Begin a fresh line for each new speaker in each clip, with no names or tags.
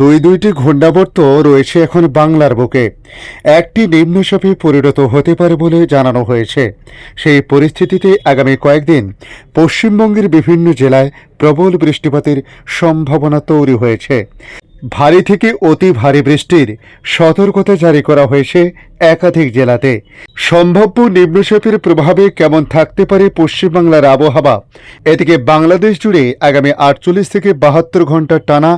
দুই দুইটি ঘণ্ডাবর্ত রয়েছে এখন বাংলার বুকে একটি নিম্নচাপে পরিণত হতে পারে বলে জানানো হয়েছে সেই পরিস্থিতিতে আগামী কয়েকদিন পশ্চিমবঙ্গের বিভিন্ন জেলায় প্রবল বৃষ্টিপাতের সম্ভাবনা তৈরি হয়েছে ভারী থেকে অতি ভারী বৃষ্টির সতর্কতা জারি করা হয়েছে একাধিক জেলাতে সম্ভাব্য নিম্নচাপের প্রভাবে কেমন থাকতে পারে পশ্চিমবাংলার আবহাওয়া এদিকে বাংলাদেশ জুড়ে আগামী আটচল্লিশ থেকে বাহাত্তর ঘন্টা টানা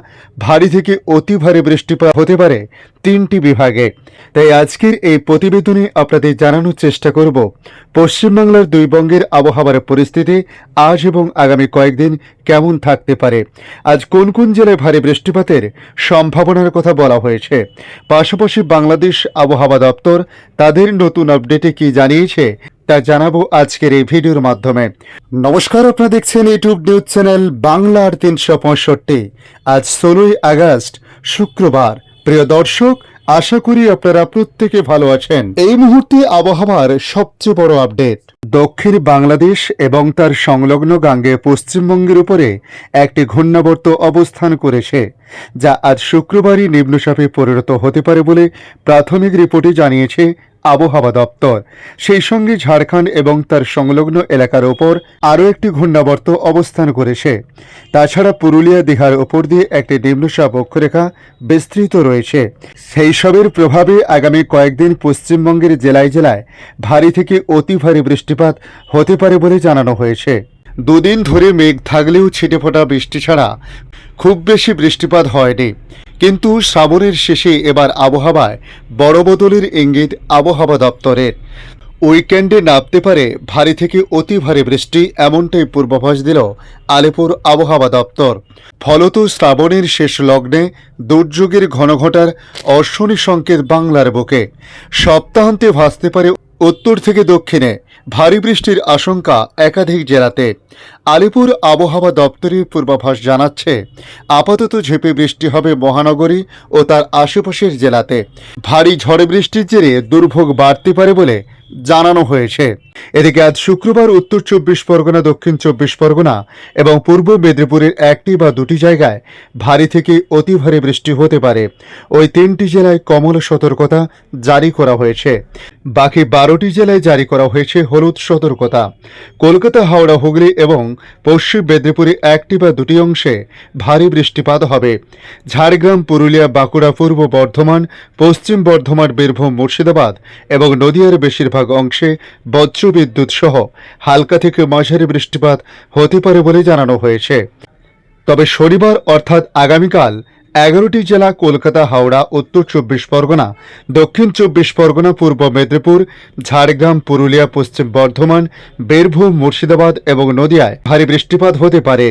ভারী থেকে অতি ভারী বৃষ্টিপাত হতে পারে তিনটি বিভাগে তাই আজকের এই প্রতিবেদনে আপনাদের জানানোর চেষ্টা করব পশ্চিমবাংলার দুই বঙ্গের আবহাওয়ার পরিস্থিতি আজ এবং আগামী কয়েকদিন কেমন থাকতে পারে আজ কোন কোন জেলায় ভারী বৃষ্টিপাতের সম্ভাবনার কথা বলা হয়েছে পাশাপাশি বাংলাদেশ আবহাওয়া দপ্তর দপ্তর তাদের নতুন আপডেটে কি জানিয়েছে তা জানাবো আজকের এই ভিডিওর মাধ্যমে নমস্কার আপনারা দেখছেন ইউটিউব নিউজ চ্যানেল বাংলার তিনশো পঁয়ষট্টি আজ ষোলোই আগস্ট শুক্রবার প্রিয় দর্শক আশা করি আপনারা প্রত্যেকে ভালো আছেন এই মুহূর্তে আবহাওয়ার সবচেয়ে বড় আপডেট দক্ষিণ বাংলাদেশ এবং তার সংলগ্ন গাঙ্গে পশ্চিমবঙ্গের উপরে একটি ঘূর্ণাবর্ত অবস্থান করেছে যা আজ শুক্রবারই নিম্নচাপে পরিণত হতে পারে বলে প্রাথমিক রিপোর্টে জানিয়েছে আবহাওয়া দপ্তর সেই সঙ্গে ঝাড়খণ্ড এবং তার সংলগ্ন এলাকার ওপর আরও একটি ঘূর্ণাবর্ত অবস্থান করেছে তাছাড়া পুরুলিয়া দিঘার ওপর দিয়ে একটি নিম্নচাপ অক্ষরেখা বিস্তৃত রয়েছে সেই সবের প্রভাবে আগামী কয়েকদিন পশ্চিমবঙ্গের জেলায় জেলায় ভারী থেকে অতি ভারী বৃষ্টিপাত হতে পারে বলে জানানো হয়েছে দুদিন ধরে মেঘ থাকলেও ফোটা বৃষ্টি ছাড়া খুব বেশি বৃষ্টিপাত হয়নি কিন্তু শ্রাবণের শেষে এবার আবহাওয়ায় বড় বদলের ইঙ্গিত আবহাওয়া দপ্তরের উইকেন্ডে নামতে পারে ভারী থেকে অতি ভারী বৃষ্টি এমনটাই পূর্বাভাস দিল আলিপুর আবহাওয়া দপ্তর ফলত শ্রাবণের শেষ লগ্নে দুর্যোগের ঘনঘটার অশ্বনী সংকেত বাংলার বুকে সপ্তাহান্তে ভাসতে পারে উত্তর থেকে দক্ষিণে ভারী বৃষ্টির আশঙ্কা একাধিক জেলাতে আলিপুর আবহাওয়া দপ্তরের পূর্বাভাস জানাচ্ছে আপাতত ঝেপে বৃষ্টি হবে মহানগরী ও তার আশেপাশের জেলাতে ভারী ঝড় বৃষ্টির জেরে দুর্ভোগ বাড়তে পারে বলে জানানো হয়েছে এদিকে আজ শুক্রবার উত্তর চব্বিশ পরগনা দক্ষিণ চব্বিশ পরগনা এবং পূর্ব মেদিনীপুরের একটি বা দুটি জায়গায় ভারী থেকে অতি ভারী বৃষ্টি হতে পারে ওই তিনটি জেলায় কমল সতর্কতা জারি করা হয়েছে বাকি বারোটি জেলায় জারি করা হয়েছে হলুদ সতর্কতা কলকাতা হাওড়া হুগলি এবং পশ্চিম মেদিনীপুরের একটি বা দুটি অংশে ভারী বৃষ্টিপাত হবে ঝাড়গ্রাম পুরুলিয়া বাঁকুড়া পূর্ব বর্ধমান পশ্চিম বর্ধমান বীরভূম মুর্শিদাবাদ এবং নদিয়ার বেশিরভাগ বেশিরভাগ অংশে বজ্রবিদ্যুৎ সহ হালকা থেকে মাঝারি বৃষ্টিপাত হতে পারে বলে জানানো হয়েছে তবে শনিবার অর্থাৎ আগামীকাল এগারোটি জেলা কলকাতা হাওড়া উত্তর চব্বিশ পরগনা দক্ষিণ চব্বিশ পরগনা পূর্ব মেদিনীপুর ঝাড়গ্রাম পুরুলিয়া পশ্চিম বর্ধমান বীরভূম মুর্শিদাবাদ এবং নদিয়ায় ভারী বৃষ্টিপাত হতে পারে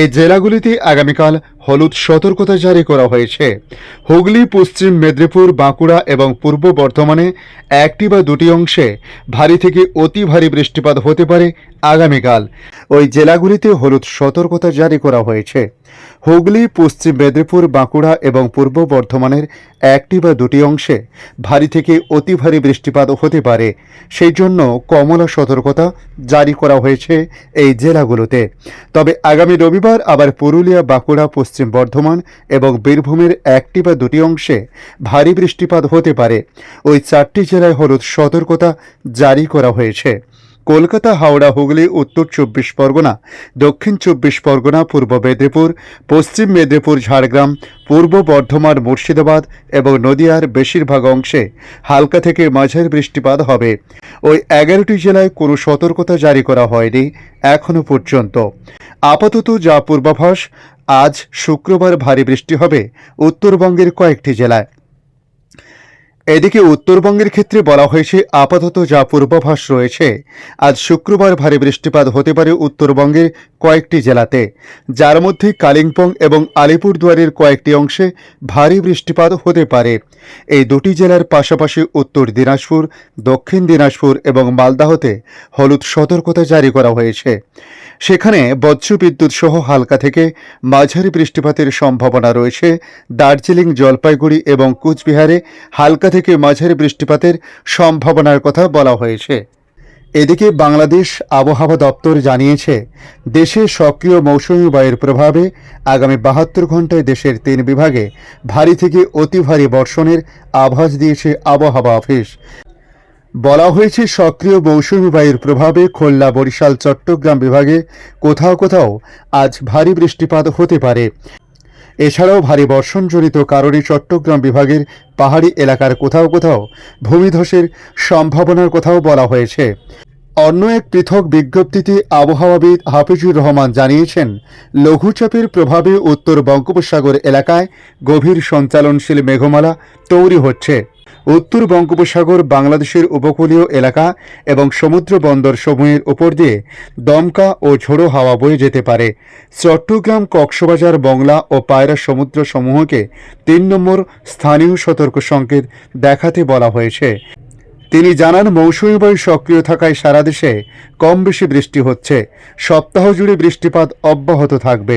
এই জেলাগুলিতে আগামীকাল হলুদ সতর্কতা জারি করা হয়েছে হুগলি পশ্চিম মেদিনীপুর বাঁকুড়া এবং পূর্ব বর্ধমানে একটি বা দুটি অংশে ভারী থেকে অতি ভারী বৃষ্টিপাত হতে পারে আগামীকাল ওই জেলাগুলিতে হলুদ সতর্কতা জারি করা হয়েছে হুগলি পশ্চিম মেদিনীপুর বাঁকুড়া এবং পূর্ব বর্ধমানের একটি বা দুটি অংশে ভারী থেকে অতি ভারী বৃষ্টিপাত হতে পারে সেই জন্য কমলা সতর্কতা জারি করা হয়েছে এই জেলাগুলোতে তবে আগামী রবিবার আবার পুরুলিয়া বাঁকুড়া পশ্চিম বর্ধমান এবং বীরভূমের একটি বা দুটি অংশে ভারী বৃষ্টিপাত হতে পারে ওই চারটি জেলায় হলুদ সতর্কতা জারি করা হয়েছে কলকাতা হাওড়া হুগলি উত্তর চব্বিশ পরগনা দক্ষিণ চব্বিশ পরগনা পূর্ব মেদিনীপুর পশ্চিম মেদিনীপুর ঝাড়গ্রাম পূর্ব বর্ধমান মুর্শিদাবাদ এবং নদিয়ার বেশিরভাগ অংশে হালকা থেকে মাঝের বৃষ্টিপাত হবে ওই এগারোটি জেলায় কোনো সতর্কতা জারি করা হয়নি এখনও পর্যন্ত আপাতত যা পূর্বাভাস আজ শুক্রবার ভারী বৃষ্টি হবে উত্তরবঙ্গের কয়েকটি জেলায় এদিকে উত্তরবঙ্গের ক্ষেত্রে বলা হয়েছে আপাতত যা পূর্বাভাস রয়েছে আজ শুক্রবার ভারী বৃষ্টিপাত হতে পারে উত্তরবঙ্গের কয়েকটি জেলাতে যার মধ্যে কালিম্পং এবং আলিপুরদুয়ারের কয়েকটি অংশে ভারী বৃষ্টিপাত হতে পারে এই দুটি জেলার পাশাপাশি উত্তর দিনাজপুর দক্ষিণ দিনাজপুর এবং মালদাহতে হলুদ সতর্কতা জারি করা হয়েছে সেখানে বজ্রবিদ্যুৎ সহ হালকা থেকে মাঝারি বৃষ্টিপাতের সম্ভাবনা রয়েছে দার্জিলিং জলপাইগুড়ি এবং কুচবিহারে হালকা থেকে মাঝারি বৃষ্টিপাতের সম্ভাবনার কথা বলা হয়েছে এদিকে বাংলাদেশ আবহাওয়া দপ্তর জানিয়েছে দেশে সক্রিয় মৌসুমি বায়ুর প্রভাবে আগামী বাহাত্তর ঘন্টায় দেশের তিন বিভাগে ভারী থেকে অতি ভারী বর্ষণের আভাস দিয়েছে আবহাওয়া অফিস বলা হয়েছে সক্রিয় মৌসুমী বায়ুর প্রভাবে খুলনা বরিশাল চট্টগ্রাম বিভাগে কোথাও কোথাও আজ ভারী বৃষ্টিপাত হতে পারে এছাড়াও ভারী বর্ষণজনিত কারণে চট্টগ্রাম বিভাগের পাহাড়ি এলাকার কোথাও কোথাও ভূমিধসের সম্ভাবনার কথাও বলা হয়েছে অন্য এক পৃথক বিজ্ঞপ্তিতে আবহাওয়াবিদ হাফিজুর রহমান জানিয়েছেন লঘুচাপের প্রভাবে উত্তর বঙ্গোপসাগর এলাকায় গভীর সঞ্চালনশীল মেঘমালা তৈরি হচ্ছে উত্তর বঙ্গোপসাগর বাংলাদেশের উপকূলীয় এলাকা এবং সমুদ্র বন্দর সমূহের উপর দিয়ে দমকা ও ঝোড়ো হাওয়া বয়ে যেতে পারে চট্টগ্রাম কক্সবাজার বংলা ও পায়রা সমুদ্র সমূহকে তিন নম্বর স্থানীয় সতর্ক সংকেত দেখাতে বলা হয়েছে তিনি জানান মৌসুমী বায়ু সক্রিয় থাকায় সারা দেশে কম বেশি বৃষ্টি হচ্ছে সপ্তাহ জুড়ে বৃষ্টিপাত অব্যাহত থাকবে